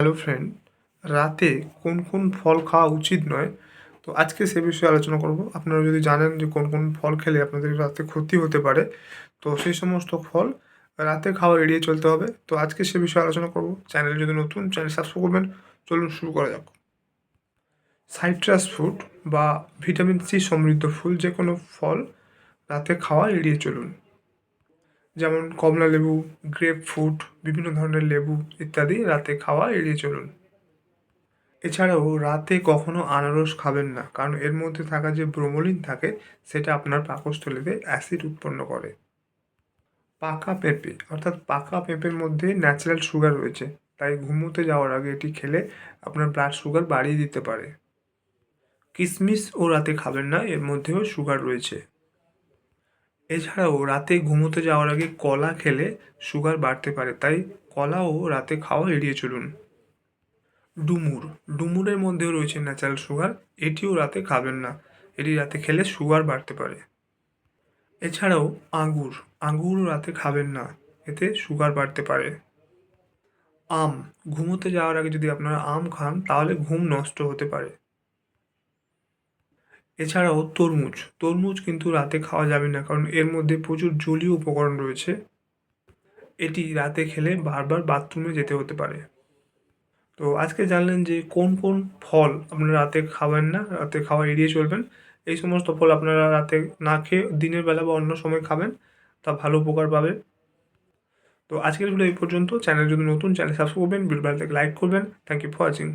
Hello friend রাতে কোন কোন ফল খাওয়া উচিত নয়? তো আজকে সে বিষয়ে আলোচনা করব। আপনারা যদি জানেন যে কোন কোন ফল খেলে আপনাদের রাতে ক্ষতি হতে পারে, তো সেই সমস্ত ফল রাতে খাওয়া এড়িয়ে চলতে হবে। তো আজকে সে বিষয়ে আলোচনা করব। চ্যানেল যদি নতুন, চ্যানেল সাবস্ক্রাইব করবেন। চলুন শুরু করা যাক। সাইট্রাস ফ্রুট বা ভিটামিন সি সমৃদ্ধ ফুল যে কোনো ফল রাতে খাওয়া এড়িয়ে চলুন। যেমন কমলা লেবু গ্রেপ ফ্রুট বিভিন্ন ধরনের লেবু ইত্যাদি রাতে খাওয়া এড়িয়ে চলুন। এছাড়াও রাতে কখনো আনারস খাবেন না, কারণ এর মধ্যে থাকা যে ব্রোমোলিন থাকে, সেটা আপনার পাকস্থলীতে অ্যাসিড উৎপন্ন করে। পাকা পেঁপে, অর্থাৎ পাকা পেঁপের মধ্যে ন্যাচারাল সুগার রয়েছে, তাই ঘুমোতে যাওয়ার আগে এটি খেলে আপনার ব্লাড সুগার বাড়িয়ে দিতে পারে। কিশমিশ ও রাতে খাবেন না, এর মধ্যেও সুগার রয়েছে। এছাড়াও রাতে ঘুমোতে যাওয়ার আগে কলা খেলে সুগার বাড়তে পারে, তাই কলাও রাতে খাওয়া এড়িয়ে চলুন। ডুমুর, ডুমুরের মধ্যেও রয়েছে ন্যাচারাল সুগার এটিও রাতে খাবেন না, এটি রাতে খেলে সুগার বাড়তে পারে। এছাড়াও আঙুর আঙুরও রাতে খাবেন না, এতে সুগার বাড়তে পারে। আম, ঘুমোতে যাওয়ার আগে যদি আপনারা আম খান, তাহলে ঘুম নষ্ট হতে পারে। এছাড়াও তরমুজ। তরমুজ কিন্তু রাতে খাওয়া যাবে না, কারণ এর মধ্যে প্রচুর জলীয় উপকরণ রয়েছে। এটি রাতে খেলে বারবার বাথরুমে যেতে হতে পারে। তো আজকে জানলেন যে কোন কোন ফল আপনারা রাতে খাবেন না, রাতে খাওয়া এড়িয়ে চলবেন। এই সমস্ত ফল আপনারা রাতে না খেয়ে দিনের বেলা বা অন্য সময় খাবেন, তা ভালো উপকার পাবে। তো আজকের ভিডিও এই পর্যন্ত। চ্যানেল যদি নতুন, চ্যানেল সাবস্ক্রাইব করবেন ভিডিও ভালো লাইক করবেন। Thank you for watching